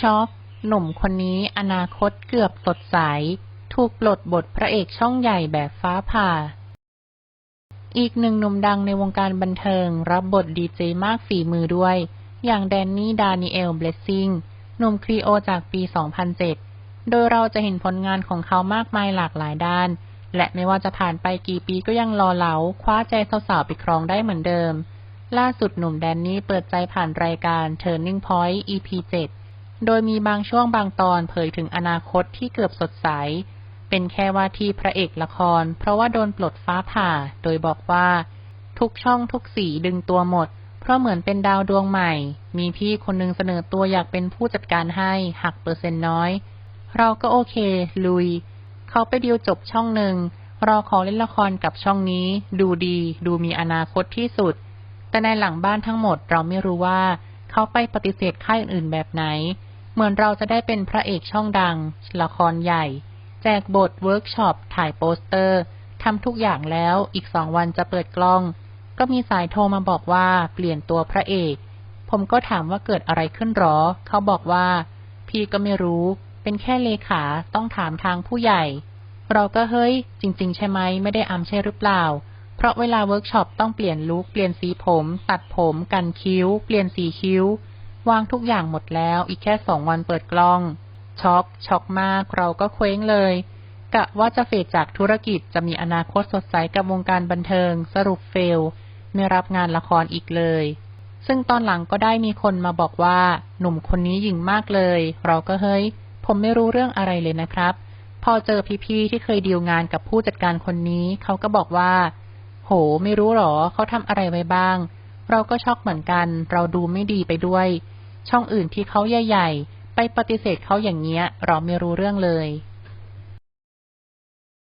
ช็อกหนุ่มคนนี้อนาคตเกือบสดใส ถูกปลดบทพระเอกช่องใหญ่แบบฟ้าผ่า อีกหนึ่งหนุ่มดังในวงการบันเทิงรับบทดีเจมากฝีมือด้วย อย่างแดนนี่ดานิเอลเบลซิงหนุ่มครีโอจากปี 2007 โดยเราจะเห็นผลงานของเขามากมายหลากหลายด้าน และไม่ว่าจะผ่านไปกี่ปีก็ยังรอเหลา คว้าใจสาวๆไปครองได้เหมือนเดิม ล่าสุดหนุ่มแดนนี่เปิดใจผ่านรายการ Turning Point EP 7 โดยมีบางช่วงบางตอนเผยถึงอนาคตที่เกือบสดใส เป็นแค่ว่าที่พระเอกละคร เพราะว่าโดนปลดฟ้าผ่า โดยบอกว่า ทุกช่องทุกสีดึงตัวหมด เพราะเหมือนเป็นดาวดวงใหม่ มีพี่คนหนึงเสนอตัวอยากเป็นผู้จัดการให้หักเปอร์เซ็นต์น้อย เราก็โอเค ลุย เขาไปดีลจบช่องหนึ่งรอขอเล่นละครกับช่องนี้ ดูดี ดูมีอนาคตที่สุด แต่ในหลังบ้านทั้งหมดเราไม่รู้ว่า เขาไปปฏิเสธค่ายอื่นๆแบบไหน เหมือนเราจะได้เป็นพระเอกช่องดัง ละครใหญ่ แจกบทเวิร์กช็อป ถ่ายโปสเตอร์ ทำทุกอย่างแล้ว อีกสองวันจะเปิดกล้อง ก็มีสายโทรมาบอกว่าเปลี่ยนตัวพระเอก ผมก็ถามว่าเกิดอะไรขึ้นหรอ เขาบอกว่า พี่ก็ไม่รู้ เป็นแค่เลขาต้องถามทางผู้ใหญ่ เราก็เฮ้ย จริง ๆ ใช่ไหมไม่ได้อำใช่หรือเปล่าเพราะเวลาเวิร์กช็อปต้องเปลี่ยนลุคเปลี่ยนสีผม ตัดผม กันคิ้ว เปลี่ยนสีคิ้ว วางทุกอย่างหมดแล้ว อีกแค่สองวันเปิดกล้อง ช็อก ช็อกมาก เราก็เคว้งเลยกะว่าจะเฟดจากธุรกิจจะมีอนาคตสดใสกับวงการบันเทิง สรุปเฟล ไม่รับงานละครอีกเลย ซึ่งตอนหลังก็ได้มีคนมาบอกว่า หนุ่มคนนี้หยิ่งมากเลย เราก็เฮ้ย ผมไม่รู้เรื่องอะไรเลยนะครับ พอเจอพี่ๆที่เคยดีลงานกับผู้จัดการคนนี้ เขาก็บอกว่า โห ไม่รู้หรอเขาทำอะไรไว้บ้าง เราก็ช็อกเหมือนกัน เราดูไม่ดีไปด้วย ช่องอื่นที่เขาใหญ่ๆ ไปปฏิเสธเขาอย่างเงี้ย เราไม่รู้เรื่องเลย